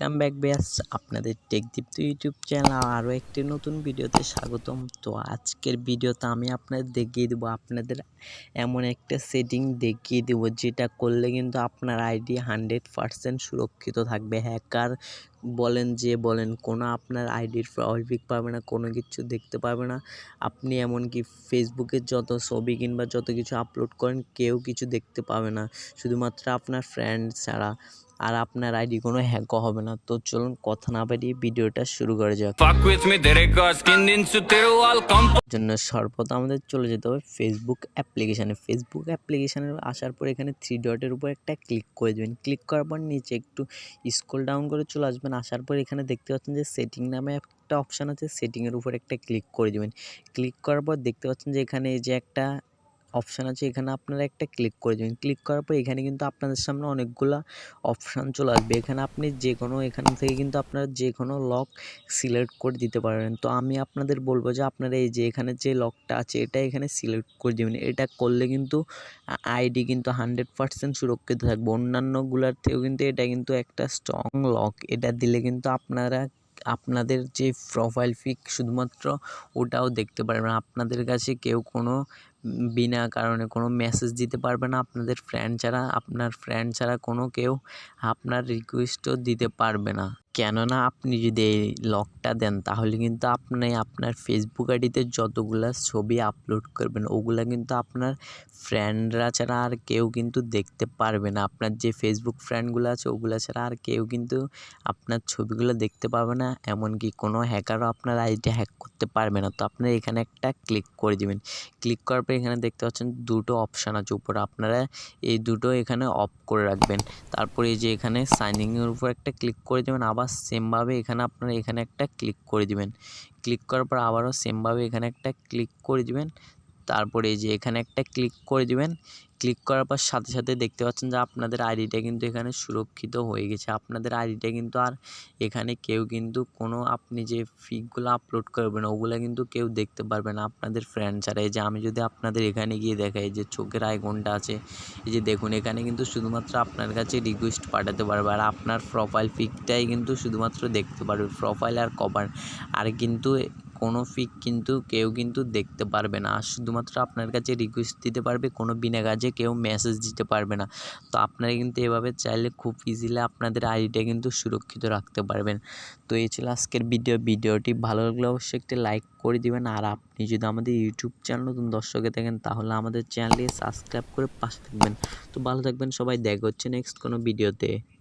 Welcome back ব্যাস আপনাদের টেকদীপ্ত YouTube channel আরও একটি নতুন ভিডিওতে স্বাগতম। তো আজকের ভিডিওতে আমি আপনাদের দেখিয়ে দেবো, আপনাদের এমন একটা সেটিং দেখিয়ে দেবো, যেটা করলে কিন্তু আপনার আইডি হান্ড্রেড পারসেন্ট সুরক্ষিত থাকবে। হ্যাকার বলেন যে বলেন, কোনো আপনার আইডির প্রভাবিক পাবে না, কোনো কিছু দেখতে পাবে না। আপনি এমনকি ফেসবুকে যত ছবি কিংবা যত কিছু আপলোড করেন, কেউ কিছু দেখতে পাবে না। শুধুমাত্র আপনার ফ্রেন্ড ছাড়া। আর আপনার আইডি কোনো হ্যাকও হবে না। তো চলুন কথা না বাড়িয়ে ভিডিওটা শুরু করা যাক। জন্য সর্বপ্রথম আমাদের চলে যেতে হবে ফেসবুক অ্যাপ্লিকেশানে ফেসবুক অ্যাপ্লিকেশানে আসার পর এখানে থ্রি ডটের উপর একটা ক্লিক করে দেবেন। ক্লিক করার পর নিচে একটু স্ক্রল ডাউন করে চলে আসবেন। আসার পর এখানে দেখতে পাচ্ছেন যে সেটিং নামে একটা অপশান আছে। সেটিংয়ের উপর একটা ক্লিক করে দেবেন। ক্লিক করার পর দেখতে পাচ্ছেন যে এখানে এই যে একটা অপশান আছে, এখানে আপনারা একটা ক্লিক করে দেবেন। ক্লিক করার পর এখানে কিন্তু আপনাদের সামনে অনেকগুলা অপশান চলে আসবে। এখানে আপনি যে কোনো এখান থেকে কিন্তু আপনারা যে কোনো লক সিলেক্ট করে দিতে পারবেন তো আমি আপনাদের বলব যে আপনারা এই যে এখানে যে লকটা আছে, এটা এখানে সিলেক্ট করে দেবেন। এটা করলে কিন্তু আইডি কিন্তু হান্ড্রেড পারসেন্ট সুরক্ষিত থাকবে। অন্যান্যগুলোর থেকেও কিন্তু এটা কিন্তু একটা স্ট্রং লক এটা দিলে কিন্তু আপনারা, আপনাদের যে প্রোফাইল পিক শুধুমাত্র ওটাও দেখতে পারবেন। আপনাদের কাছে কেউ কোনো বিনা কারণে কোনো মেসেজ দিতে পারবে না আপনাদের ফ্রেন্ড ছাড়া। আপনার ফ্রেন্ড ছাড়া কোনো কেউ আপনার রিকোয়েস্টও দিতে পারবে না। কেননা আপনি যদি এই লকটা দেন, তাহলে কিন্তু আপনি আপনার ফেসবুক আইডিতে যতগুলা ছবি আপলোড করবেন, ওগুলা কিন্তু আপনার ফ্রেন্ডরা ছাড়া আর কেউ কিন্তু দেখতে পারবে না। আপনার যে ফেসবুক ফ্রেন্ডগুলো আছে, ওগুলো ছাড়া আর কেউ কিন্তু আপনার ছবিগুলো দেখতে পাবে না। এমনকি কোনো হ্যাকারও আপনার আইডি হ্যাক করতে পারবে না। তো আপনারা এখানে একটা ক্লিক করে দিবেন। ক্লিক করার পর এখানে দেখতে পাচ্ছেন দুটো অপশান আছে উপরে। আপনারা এই দুটো এখানে অফ করে রাখবেন। তারপরে এই যে এখানে সাইনিংয়ের উপর একটা ক্লিক করে দেবেন। আবার সেমভাবে এখানে আপনারা এখানে একটা ক্লিক করে দিবেন। ক্লিক করার পর আবারও সেমভাবে এখানে একটা ক্লিক করে দিবেন। তারপরে এই যে এখানে একটা ক্লিক করে দিবেন। ক্লিক করার পর সাথে সাথে দেখতে পাচ্ছেন যে আপনাদের আইডিটা কিন্তু এখানে সুরক্ষিত হয়ে গেছে। আপনাদের আইডিটা কিন্তু আর এখানে কেউ কিন্তু কোনো আপনি যে ফিকগুলো আপলোড করবেন, ওগুলো কিন্তু কেউ দেখতে পারবে না আপনাদের ফ্রেন্ড ছাড়া। এই যে আমি যদি আপনাদের এখানে গিয়ে দেখাই যে চোখের আইকনটা আছে, এই যে দেখুন এখানে কিন্তু শুধুমাত্র আপনার কাছে রিকোয়েস্ট পাঠাতে পারবে আর আপনার প্রোফাইল পিকটাই কিন্তু শুধুমাত্র দেখতে পারবে প্রোফাইল আর কভার আর কিন্তু কোনো পিক কিন্তু কেউ কিন্তু দেখতে পারবে না। আর শুধুমাত্র আপনার কাছে রিকোয়েস্ট দিতে পারবে, কোনো বিনা কাজে কেউ মেসেজ দিতে পারবে না। তো আপনারা কিন্তু এভাবে চাইলে খুব ইজিলি আপনাদের আইডিটা কিন্তু সুরক্ষিত রাখতে পারবেন। তো এই ছিল আজকের ভিডিও ভিডিওটি ভালো লাগলে অবশ্যই একটি লাইক করে দিবেন। আর আপনি যদি আমাদের ইউটিউব চ্যানেল নতুন দর্শকে থাকেন, তাহলে আমাদের চ্যানেলটি সাবস্ক্রাইব করে পাশে থাকবেন। তো ভালো থাকবেন সবাই। দেখা হচ্ছে নেক্সট কোনো ভিডিওতে